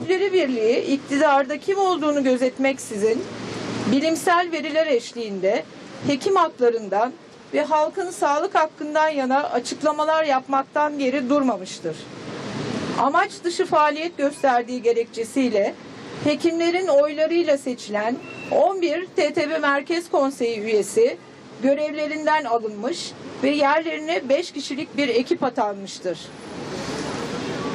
Tabipleri Birliği iktidarda kim olduğunu gözetmeksizin bilimsel veriler eşliğinde hekim haklarından ve halkın sağlık hakkından yana açıklamalar yapmaktan geri durmamıştır. Amaç dışı faaliyet gösterdiği gerekçesiyle hekimlerin oylarıyla seçilen 11 TTB Merkez Konseyi üyesi görevlerinden alınmış ve yerlerine 5 kişilik bir ekip atanmıştır.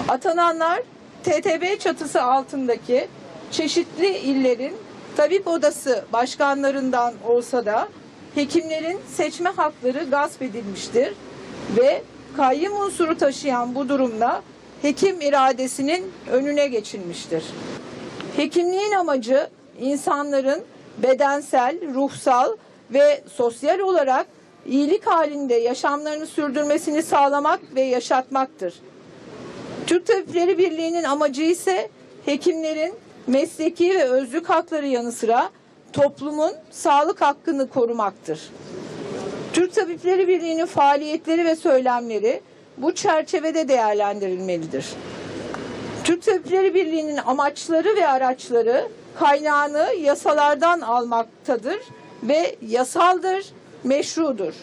Atananlar TTB çatısı altındaki çeşitli illerin tabip odası başkanlarından olsa da hekimlerin seçme hakları gasp edilmiştir ve kayyum unsuru taşıyan bu durumda hekim iradesinin önüne geçilmiştir. Hekimliğin amacı insanların bedensel, ruhsal ve sosyal olarak iyilik halinde yaşamlarını sürdürmesini sağlamak ve yaşatmaktır. Türk Tabipleri Birliği'nin amacı ise hekimlerin mesleki ve özlük hakları yanı sıra toplumun sağlık hakkını korumaktır. Türk Tabipleri Birliği'nin faaliyetleri ve söylemleri bu çerçevede değerlendirilmelidir. Türk Tabipleri Birliği'nin amaçları ve araçları kaynağını yasalardan almaktadır ve yasaldır, meşrudur.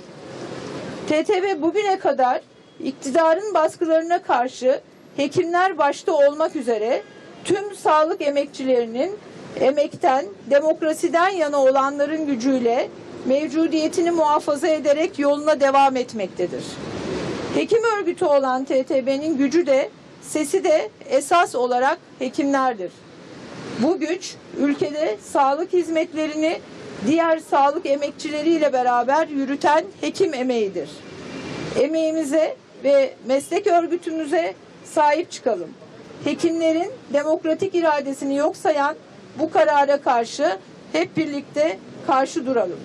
TTB bugüne kadar iktidarın baskılarına karşı hekimler başta olmak üzere tüm sağlık emekçilerinin emekten, demokrasiden yana olanların gücüyle mevcudiyetini muhafaza ederek yoluna devam etmektedir. Hekim örgütü olan TTB'nin gücü de sesi de esas olarak hekimlerdir. Bu güç ülkede sağlık hizmetlerini diğer sağlık emekçileriyle beraber yürüten hekim emeğidir. Emeğimize ve meslek örgütümüze sahip çıkalım. Hekimlerin demokratik iradesini yok sayan bu karara karşı hep birlikte karşı duralım.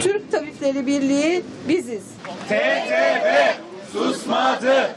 Türk Tabipleri Birliği biziz. TTB susmadı.